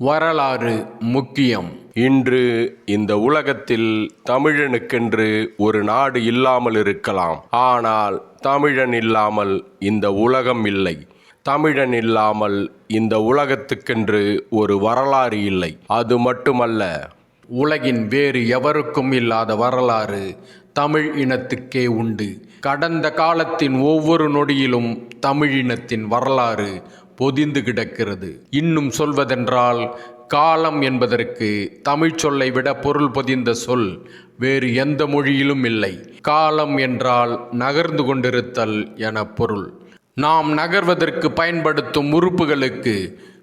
வரலாறு முக்கியம். இன்று இந்த உலகத்தில் தமிழனுக்கென்று ஒரு நாடு இல்லாமல் இருக்கலாம். ஆனால் தமிழன் இல்லாமல் இந்த உலகம் இல்லை. தமிழன் இல்லாமல் இந்த உலகத்துக்கென்று ஒரு வரலாறு இல்லை. அது மட்டுமல்ல உலகின் வேறு எவருக்கும் இல்லாத வரலாறு தமிழ் இனத்துக்கே உண்டு. கடந்த காலத்தின் ஒவ்வொரு நொடியிலும் தமிழ் இனத்தின் வரலாறு பொதிந்து கிடக்கிறது. இன்னும் சொல்வதென்றால் காலம் என்பதற்கு தமிழ் சொல்லை விட பொருள் பொதிந்த சொல் வேறு எந்த மொழியிலும் இல்லை. காலம் என்றால் நகர்ந்து கொண்டிருத்தல் என பொருள். நாம் நகர்வதற்கு பயன்படுத்தும் உறுப்புகளுக்கு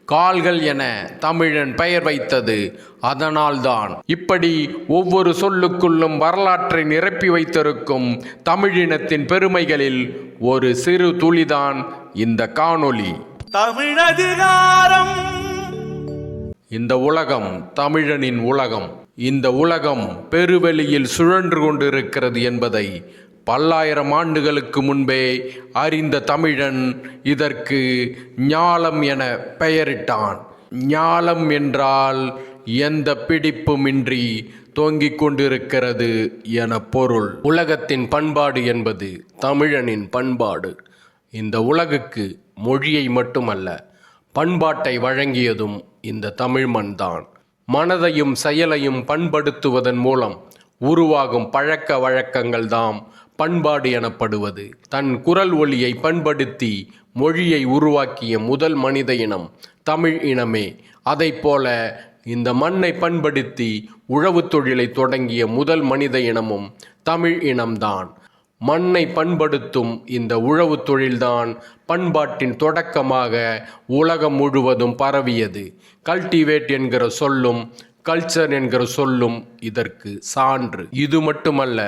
கால்கள் என தமிழன் பெயர் வைத்தது அதனால்தான். இப்படி ஒவ்வொரு சொல்லுக்குள்ளும் வரலாற்றை நிரப்பி வைத்திருக்கும் தமிழினத்தின் பெருமைகளில் ஒரு சிறு துளிதான் இந்த காணொளி. தமிழதிகாரம் இந்த உலகம் தமிழனின் உலகம். இந்த உலகம் பெருவெளியில் சுழன்று கொண்டிருக்கிறது என்பதை பல்லாயிரம் ஆண்டுகளுக்கு முன்பே அறிந்த தமிழன் இதற்கு ஞாலம் என பெயரிட்டான். ஞாலம் என்றால் எந்த பிடிப்புமின்றி தொங்கிக் கொண்டிருக்கிறது என பொருள். உலகத்தின் பண்பாடு என்பது தமிழனின் பண்பாடு. இந்த உலகுக்கு மொழியை மட்டுமல்ல பண்பாட்டை வழங்கியதும் இந்த தமிழ் மண்தான். மனதையும் செயலையும் பண்படுத்துவதன் மூலம் உருவாகும் பழக்க வழக்கங்கள் தாம் பண்பாடு எனப்படுவது. தன் குரல் ஒலியை பண்படுத்தி மொழியை உருவாக்கிய முதல் மனித இனம் தமிழ் இனமே. அதைப்போல இந்த மண்ணை பண்படுத்தி உழவுத் தொழிலை தொடங்கிய முதல் மனித இனமும் தமிழ் இனம்தான். மண்ணை பண்படுத்தும் இந்த உழவு தொழில்தான் பண்பாட்டின் தொடக்கமாக உலகம் முழுவதும் பரவியது. கல்டிவேட் என்கிற சொல்லும் கல்ச்சர் என்கிற சொல்லும் இதற்கு சான்று. இது மட்டுமல்ல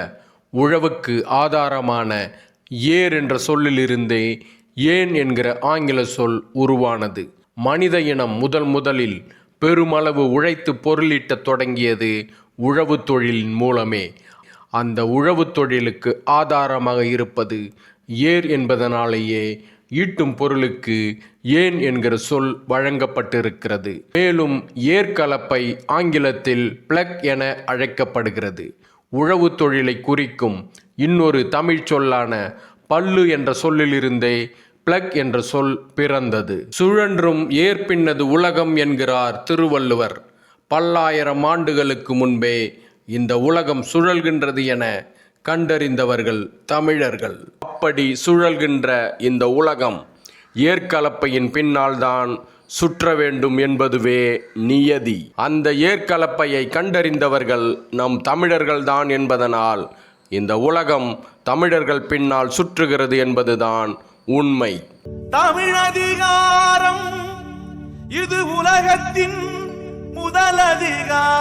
உழவுக்கு ஆதாரமான ஏர் என்ற சொல்லிலிருந்தே ஏன் என்கிற ஆங்கில சொல் உருவானது. மனித இனம் முதல் முதலில் பெருமளவு உழைத்து பொருளீட்டத் தொடங்கியது உழவு தொழிலின் மூலமே. அந்த உழவுத் தொழிலுக்கு ஆதாரமாக இருப்பது ஏர் என்பதனாலேயே ஈட்டும் பொருளுக்கு ஏன் என்கிற சொல் வழங்கப்பட்டிருக்கிறது. மேலும் ஏர்கலப்பை ஆங்கிலத்தில் பிளக் என அழைக்கப்படுகிறது. உழவு தொழிலை குறிக்கும் இன்னொரு தமிழ் சொல்லான பல்லு என்ற சொல்லிலிருந்தே பிளக் என்ற சொல் பிறந்தது. சுழன்றும் ஏற்பின்னது உலகம் என்கிறார் திருவள்ளுவர். பல்லாயிரம் ஆண்டுகளுக்கு முன்பே இந்த உலகம் சுழல்கின்றது என கண்டறிந்தவர்கள் தமிழர்கள். அப்படி சுழல்கின்ற இந்த உலகம் ஏற்கலப்பையின் பின்னால் தான் சுற்ற வேண்டும் என்பதுவே நியதி. அந்த ஏற்கலப்பையை கண்டறிந்தவர்கள் நம் தமிழர்கள்தான் என்பதனால் இந்த உலகம் தமிழர்கள் பின்னால் சுற்றுகிறது என்பதுதான் உண்மை. தமிழதிகாரம் இது உலகத்தின் முதலதிகாரம்